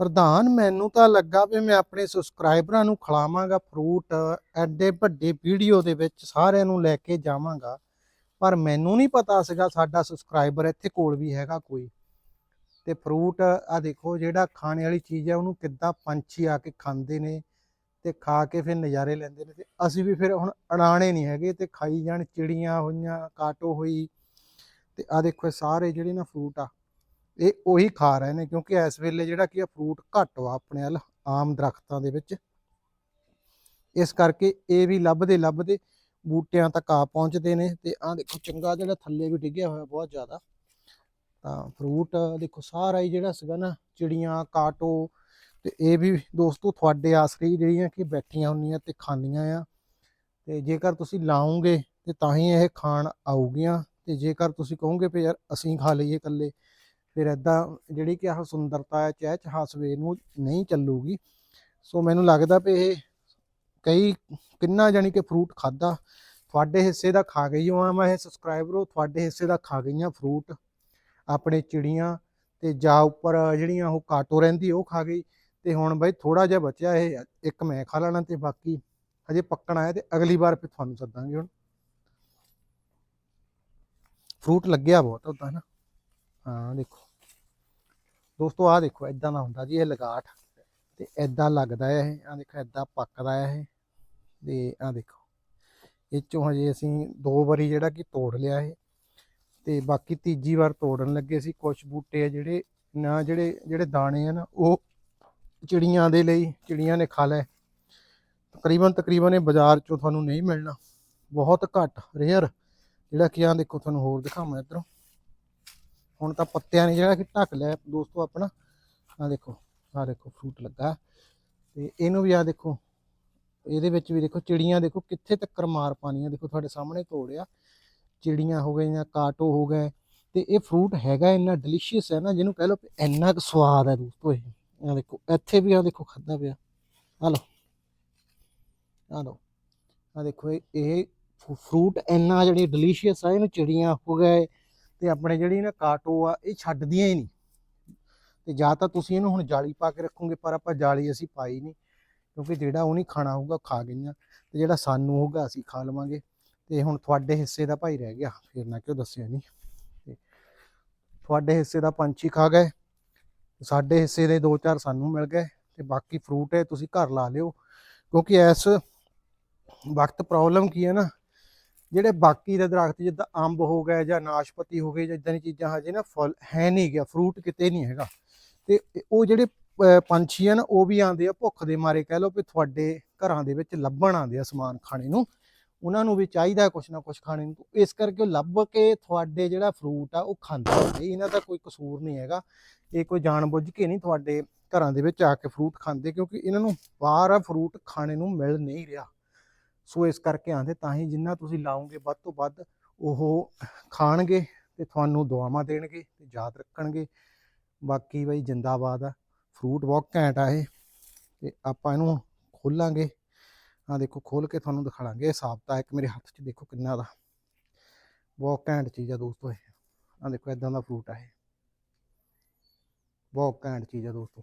ਪ੍ਰਧਾਨ, ਮੈਨੂੰ ਤਾਂ ਲੱਗਾ ਵੀ ਮੈਂ ਆਪਣੇ ਸਬਸਕ੍ਰਾਈਬਰਾਂ ਨੂੰ ਖਿਲਾਵਾਂਗਾ ਫਰੂਟ ਐਡੇ ਵੱਡੇ ਵੀਡੀਓ ਦੇ ਵਿੱਚ ਸਾਰਿਆਂ ਨੂੰ ਲੈ ਕੇ ਜਾਵਾਂਗਾ। ਪਰ ਮੈਨੂੰ ਨਹੀਂ ਪਤਾ ਸੀਗਾ ਸਾਡਾ ਸਬਸਕ੍ਰਾਈਬਰ ਇੱਥੇ ਕੋਲ ਵੀ ਹੈਗਾ ਕੋਈ। ਤੇ ਫਰੂਟ ਆ ਦੇਖੋ ਜਿਹੜਾ ਖਾਣੇ ਵਾਲੀ ਚੀਜ਼ ਹੈ, ਉਹਨੂੰ ਕਿੱਦਾਂ ਪੰਛੀ ਆ ਕੇ ਖਾਂਦੇ ਨੇ ਤੇ ਖਾ ਕੇ ਫਿਰ ਨਜ਼ਾਰੇ ਲੈਂਦੇ ਨੇ ਤੇ ਅਸੀਂ ਵੀ ਫਿਰ ਹੁਣ ਅੜਾਣੇ ਨਹੀਂ ਹੈਗੇ ਤੇ ਖਾਈ ਜਾਣ, ਚਿੜੀਆਂ ਹੋਈਆਂ, ਕਾਟੋ ਹੋਈ ਤੇ ਆ ਦੇਖੋ ਇਹ ਸਾਰੇ ਜਿਹੜੇ ਨਾ ਫਰੂਟ ਆ ਇਹ ਉਹੀ ਖਾ ਰਹੇ ਨੇ ਕਿਉਂਕਿ ਇਸ ਵੇਲੇ ਜਿਹੜਾ ਕੀ ਆ ਫਰੂਟ ਘੱਟ ਵਾ ਆਪਣੇ ਵੱਲ, ਆਮ ਦਰਖਤਾਂ ਦੇ ਵਿੱਚ। ਇਸ ਕਰਕੇ ਇਹ ਵੀ ਲੱਭਦੇ ਲੱਭਦੇ ਬੂਟਿਆਂ ਤੱਕ ਆ ਪਹੁੰਚਦੇ ਨੇ ਤੇ ਆ ਦੇਖੋ ਚੰਗਾ ਜਿਹੜਾ ਥੱਲੇ ਵੀ ਡਿੱਗਿਆ ਹੋਇਆ ਬਹੁਤ ਜ਼ਿਆਦਾ। ਤਾਂ ਫਰੂਟ ਦੇਖੋ ਸਾਰਾ ਹੀ ਜਿਹੜਾ ਸੀਗਾ ਨਾ, ਚਿੜੀਆਂ, ਕਾਟੋ ਤੇ ਇਹ ਵੀ ਦੋਸਤੋ ਤੁਹਾਡੇ ਆਸਰੇ ਜਿਹੜੀਆਂ ਕਿ ਬੈਠੀਆਂ ਹੁੰਦੀਆਂ ਤੇ ਖਾਂਦੀਆਂ ਆ। ਤੇ ਜੇਕਰ ਤੁਸੀਂ ਲਾਉਂਗੇ ਤੇ ਤਾਂ ਹੀ ਇਹ ਖਾਣ ਆਊਗੀਆਂ ਤੇ ਜੇਕਰ ਤੁਸੀਂ ਕਹੋਗੇ ਵੀ ਯਾਰ ਅਸੀਂ ਖਾ ਲਈਏ ਇਕੱਲੇ ਫਿਰ ਐਦਾਂ ਜਿਹੜੀ ਕਿ ਆਹ ਸੁੰਦਰਤਾ ਹੈ, ਚਹਿ ਚਹਾ ਸਵੇਰ ਨੂੰ ਨਹੀਂ ਚੱਲੂਗੀ। ਸੋ ਮੈਨੂੰ ਲੱਗਦਾ ਵੀ ਇਹ ਕਈ ਕਿੰਨਾ ਜਾਨੀ ਕਿ ਫਰੂਟ ਖਾਦਾ ਤੁਹਾਡੇ ਹਿੱਸੇ ਦਾ ਖਾ ਗਈ ਹਾਂ ਮੈਂ ਇਹ ਸਬਸਕ੍ਰਾਈਬਰੋ ਤੁਹਾਡੇ ਹਿੱਸੇ ਦਾ ਖਾ ਗਈਆਂ ਫਰੂਟ ਆਪਣੇ ਚਿੜੀਆਂ ਤੇ ਜਾ ਉੱਪਰ ਜਿਹੜੀਆਂ ਉਹ ਕਾਟੋ ਰਹਿੰਦੀ ਉਹ ਖਾ ਗਈ ਤੇ ਹੁਣ ਬਈ ਥੋੜਾ ਜਿਹਾ ਬਚਿਆ ਇਹ, ਇੱਕ ਮੈਂ ਖਾ ਲੈਣਾ ਤੇ ਬਾਕੀ ਹਜੇ ਪੱਕਣ ਆਇਆ ਤੇ ਅਗਲੀ ਵਾਰ ਫਿਰ ਤੁਹਾਨੂੰ ਸੱਦਾਂਗੇ ਹੁਣ। ਫਰੂਟ ਲੱਗਿਆ ਬਹੁਤ ਹੁੰਦਾ ਨਾ। ਹਾਂ, ਦੇਖੋ। ਦੋਸਤੋ, ਆਹ ਦੇਖੋ ਇਦਾਂ ਦਾ ਹੁੰਦਾ ਜੀ, ਇਹ ਲਗਾਠ। ਤੇ ਇਦਾਂ ਲੱਗਦਾ ਹੈ ਇਹ, ਆਹ ਦੇਖੋ ਇਦਾਂ ਪੱਕਦਾ ਹੈ ਇਹ। ਤੇ ਆਹ ਦੇਖੋ, ਇਹ ਚੋਂ ਹਜੇ ਅਸੀਂ ਦੋ ਵਾਰੀ ਜਿਹੜਾ ਕਿ ਤੋੜ ਲਿਆ ਇਹ। ਤੇ ਬਾਕੀ ਤੀਜੀ ਵਾਰ ਤੋੜਨ ਲੱਗੇ ਸੀ ਕੁਝ ਬੂਟੇ ਆ ਜਿਹੜੇ, ਨਾ ਜਿਹੜੇ ਜਿਹੜੇ ਦਾਣੇ ਆ ਨਾ, ਉਹ ਚਿੜੀਆਂ ਦੇ ਲਈ, ਚਿੜੀਆਂ ਨੇ ਖਾ ਲਏ। ਤਕਰੀਬਨ ਤਕਰੀਬਨ ਇਹ ਬਾਜ਼ਾਰ ਚੋਂ ਤੁਹਾਨੂੰ ਨਹੀਂ ਮਿਲਣਾ। ਬਹੁਤ ਘੱਟ, ਰੇਅਰ। ਜਿਹੜਾ ਕਿ ਆ ਦੇਖੋ, ਤੁਹਾਨੂੰ ਹੋਰ ਦਿਖਾਵਾਂ ਇੱਧਰੋਂ। ਹੁਣ ਤਾਂ ਪੱਤਿਆਂ ਨੇ ਜਿਹੜਾ ਕਿ ਢੱਕ ਲਿਆ ਦੋਸਤੋ ਆਪਣਾ। ਆ ਦੇਖੋ ਆ ਦੇਖੋ ਫਰੂਟ ਲੱਗਾ। ਤੇ ਇਹਨੂੰ ਵੀ ਆ ਦੇਖੋ, ਇਹਦੇ ਵਿੱਚ ਵੀ ਦੇਖੋ, ਚਿੜੀਆਂ ਦੇਖੋ, ਕਿੱਥੇ ਤੱਕ ਮਾਰ ਪਾਣੀਆਂ ਦੇਖੋ, ਤੁਹਾਡੇ ਸਾਹਮਣੇ ਤੋੜਿਆ ਚਿੜੀਆਂ ਹੋ ਗਈਆਂ, ਕਾਟੋ ਹੋ ਗਏ। ਤੇ ਇਹ ਫਰੂਟ ਹੈਗਾ, ਇੰਨਾ ਡਿਲੀਸ਼ੀਅਸ ਹੈ ਨਾ, ਜਿਹਨੂੰ ਕਹਿ ਲਓ ਇੰਨਾ ਕੁ ਸਵਾਦ ਹੈ ਦੋਸਤੋ ਇਹ। ਆ ਦੇਖੋ, ਇੱਥੇ ਵੀ ਆ ਦੇਖੋ ਖਾਦਾ ਪਿਆ। ਆ ਲਓ। ਆ ਲਓ। ਆ ਦੇਖੋ, ਇਹ ਇਹ ਫਰੂਟ ਇੰਨਾ ਜਿਹੜੀ ਡਿਲੀਸ਼ੀਅਸ ਆ, ਇਹਨੂੰ ਚਿੜੀਆਂ ਹੋ ਗਏ ਤੇ ਆਪਣੇ ਜਿਹੜੀ ਨਾ ਕਾਟੋ ਆ, ਇਹ ਛੱਡਦੀਆਂ ਹੀ ਨਹੀਂ। ਤੇ ਜਾਂ ਤਾਂ ਤੁਸੀਂ ਇਹਨੂੰ ਹੁਣ ਜਾਲੀ ਪਾ ਕੇ ਰੱਖੋਗੇ, ਪਰ ਆਪਾਂ ਜਾਲੀ ਅਸੀਂ ਪਾਈ ਨਹੀਂ, ਕਿਉਂਕਿ ਜਿਹੜਾ ਉਹ ਨਹੀਂ ਖਾਣਾ ਹੋਊਗਾ ਖਾ ਗਈਆਂ। ਤੇ ਜਿਹੜਾ ਸਾਨੂੰ ਹੋਊਗਾ, ਅਸੀਂ ਖਾ ਲਵਾਂਗੇ। ਤੇ ਹੁਣ ਤੁਹਾਡੇ ਹਿੱਸੇ ਦਾ ਭਾਈ ਰਹਿ ਗਿਆ, ਫਿਰ ਨਾ ਕਿਉਂ ਦੱਸਿਆ ਨਹੀਂ ਤੇ ਤੁਹਾਡੇ ਹਿੱਸੇ ਦਾ ਪੰਛੀ ਖਾ ਗਏ, ਸਾਡੇ ਹਿੱਸੇ ਦੇ ਦੋ ਚਾਰ ਸਾਨੂੰ ਮਿਲ ਗਏ, ਤੇ ਬਾਕੀ ਫਰੂਟ ਹੈ ਤੁਸੀਂ ਘਰ ਲਾ ਲਿਓ। ਕਿਉਂਕਿ ਇਸ ਵਕਤ ਪ੍ਰੋਬਲਮ ਕੀ ਹੈ ਨਾ ਜਿਹੜੇ ਬਾਕੀ ਦੇ ਦਰਖਤ ਜਿੱਦਾਂ ਅੰਬ ਹੋ ਗਏ ਜਾਂ ਨਾਸ਼ਪਤੀ ਹੋ ਗਏ ਜਾਂ ਇਦਾਂ ਦੀ ਚੀਜ਼ਾਂ ਹਜੇ ਨਾ ਫਲ ਹੈ ਨਹੀਂ ਗਿਆ ਫਰੂਟ ਕਿਤੇ ਨਹੀਂ ਹੈਗਾ। ਤੇ ਉਹ ਜਿਹੜੇ ਪੰਛੀ ਆ ਨਾ, ਉਹ ਵੀ ਆਉਂਦੇ ਆ ਭੁੱਖ ਦੇ ਮਾਰੇ ਕਹਿ ਲਓ ਵੀ ਤੁਹਾਡੇ ਘਰਾਂ ਦੇ ਵਿੱਚ ਲੱਭਣ ਆਉਂਦੇ ਆ ਸਮਾਨ ਖਾਣੇ ਨੂੰ। ਉਹਨਾਂ ਨੂੰ ਵੀ ਚਾਹੀਦਾ ਕੁਛ ਨਾ ਕੁਛ ਖਾਣੇ ਨੂੰ। ਇਸ ਕਰਕੇ ਉਹ ਲੱਭ ਕੇ ਤੁਹਾਡੇ ਜਿਹੜਾ ਫਰੂਟ ਆ, ਉਹ ਖਾਂਦੇ ਨੇ ਇਹਨਾਂ ਦਾ ਕੋਈ ਕਸੂਰ ਨਹੀਂ ਹੈਗਾ। ਇਹ ਕੋਈ ਜਾਣਬੁੱਝ ਕੇ ਨਹੀਂ ਤੁਹਾਡੇ ਘਰਾਂ ਦੇ ਵਿੱਚ ਆ ਕੇ ਫਰੂਟ ਖਾਂਦੇ ਕਿਉਂਕਿ ਇਹਨਾਂ ਨੂੰ ਬਾਹਰ ਆ ਫਰੂਟ ਖਾਣੇ ਨੂੰ ਮਿਲ ਨਹੀਂ ਰਿਹਾ। ਸੋ ਇਸ ਕਰਕੇ ਆਂਦੇ ਤਾਂ ਹੀ ਜਿੰਨਾ ਤੁਸੀਂ ਲਾਓਗੇ ਵੱਧ ਤੋਂ ਵੱਧ ਉਹ ਖਾਣਗੇ ਤੇ ਤੁਹਾਨੂੰ ਦੁਆਵਾਂ ਦੇਣਗੇ ਤੇ ਯਾਦ ਰੱਖਣਗੇ। ਬਾਕੀ ਬਈ ਜਿੰਦਾਬਾਦ ਆ ਫਰੂਟ ਬਹੁਤ ਘੈਂਟ ਆ ਇਹ ਤੇ ਆਪਾਂ ਇਹਨੂੰ ਖੋਲਾਂਗੇ। ਆ ਦੇਖੋ ਖੋਲ ਕੇ ਤੁਹਾਨੂੰ ਦਿਖਾਵਾਂਗੇ ਸਾਬਤਾ ਇੱਕ ਮੇਰੇ ਹੱਥ 'ਚ ਦੇਖੋ ਕਿੰਨਾ ਦਾ। ਬਹੁਤ ਘੈਂਟ ਚੀਜ਼ ਆ ਦੋਸਤੋ ਇਹ। ਆ ਦੇਖੋ ਇਦਾਂ ਦਾ ਫਰੂਟ ਆ ਇਹ। ਬਹੁਤ ਘੈਂਟ ਚੀਜ਼ ਆ ਦੋਸਤੋ।